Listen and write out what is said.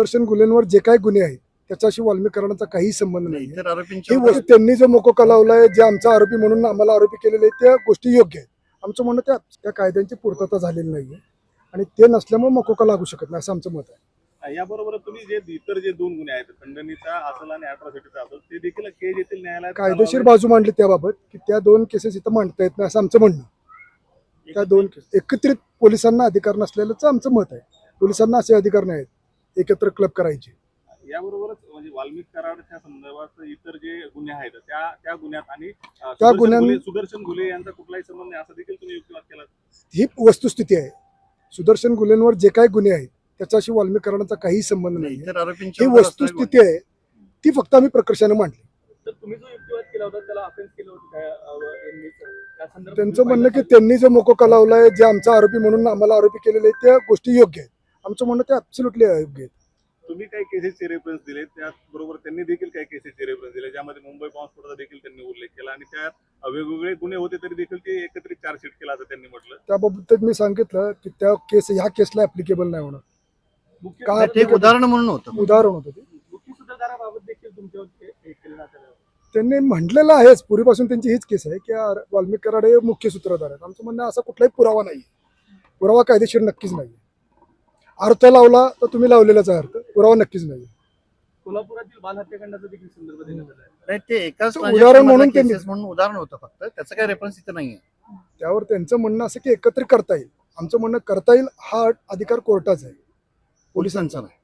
सुदर्शन गुन्ह्यांवर जे काही गुन्हे आहेत त्याच्याशी वाल्मीकरणाचा काही संबंध नाही ही आरोपींच्या वस्तू त्यांनी जो मोकोका लावलाय जे आमचा आरोपी म्हणून आम्हाला आरोपी केलेले आहेत त्या गोष्टी योग्य आहेत. आमचं म्हणणं त्या त्या कायद्यांची पूर्तता झालेली नाहीये. आणि ते नसल्यामुळे मकोका लागू शकत नाही असं आमचं मत आहे. याबरोबर तुम्ही जे इतर जे दोन गुन्हे आहेत खंडणीचा असेल आणि अॅट्रॉसिटीचा असेल ते देखील केज येथील न्यायालयात कायदेशीर बाजू मांडली त्याबाबत की त्या दोन केसेस इथं मांडता येत नाही असं आमचं म्हणणं. आहे. त्या दोन केस एकत्रित पोलिसांना अधिकार नसलेलंच आमचं मत आहे. पोलिसांना असे अधिकार नाहीत. एकत्र क्लब करायचे. याबरोबरच म्हणजे वाल्मिक संदर्भात इतर जे गुन्हे आहेत त्या त्या गुन्ह्यात आणि त्या सुदर्शन घुले- सुदर्शन घुले यांचा कुठलाही संबंध नाही असं देखील तुम्ही युक्तिवाद केला. ही वस्तुस्थिती आहे. सुदर्शन गुन्ह्यांवर जे काही गुन्हे आहेत त्याच्याशी वाल्मीकरणाचा काही संबंध नाही इतर ही वस्तुस्थिती आहे ती फक्त आम्ही प्रकर्षाने मांडली. तर तुम्ही जो युक्तिवाद केला होता त्याला अफेन्स केलं होतं त्या अं, यांनी? त्या संदर्भात त्यांचं म्हणणं की त्यांनी जो मोकोका लावलाय जे आमचा आरोपी म्हणून आम्हाला आरोपी केलेले आहेत त्या गोष्टी योग्य आहेत. आमचं म्हणणं ते ऍब्सोल्युटली अयोग्य आहेत तुम्ही काही केसेसचे रेफरन्स दिले त्याचबरोबर त्यांनी देखील काही केसेसचे रेफरन्स दिले ज्यामध्ये मुंबई बॉम्बस्फोटाचा देखील त्यांनी उल्लेख केला आणि त्यात वेगवेगळे गुन्हे होते तरी देखील ते एकत्रित चार्जशीट केला असं त्यांनी म्हटलं. त्याबाबत मी सांगितलं की त्या केस ह्या केसला ऍप्लिकेबल नाही होणार. मुख्य का ते एक उदाहरण म्हणून होतं. उदाहरण होतं ते. मुख्य सूत्रधाराबाबत देखील तुमच्यावर हे- हे केलं जातं त्यांनी म्हटलेलं आहेच पूर्वीपासून त्यांची हीच केस आहे की वाल्मिक कराड हे मुख्य सूत्रधार आहेत. आमचं म्हणणं असा कुठलाही पुरावा नाही पुरावा कायदेशीर नक्कीच नाही अर्थ लावला तर तुम्ही लावलेलाच आहे अर्थ. पुरावा नक्कीच नाही. कोल्हापुरातील बाल हत्याकांडाचा देखील संदर्भ देण्यात आला आहे. नाही ते एकाच तो उदाहरण म्हणून cases त्यांनी- म्हणून उदाहरण होतं फक्त. त्याचं काही रेफरन्स इथं नाहीये. त्यावर त्यांचं म्हणणं असं की एकत्रित करता येईल. आमचं म्हणणं करता येईल हा अधिकार कोर्टाचा आहे. पोलिसांचा नाही.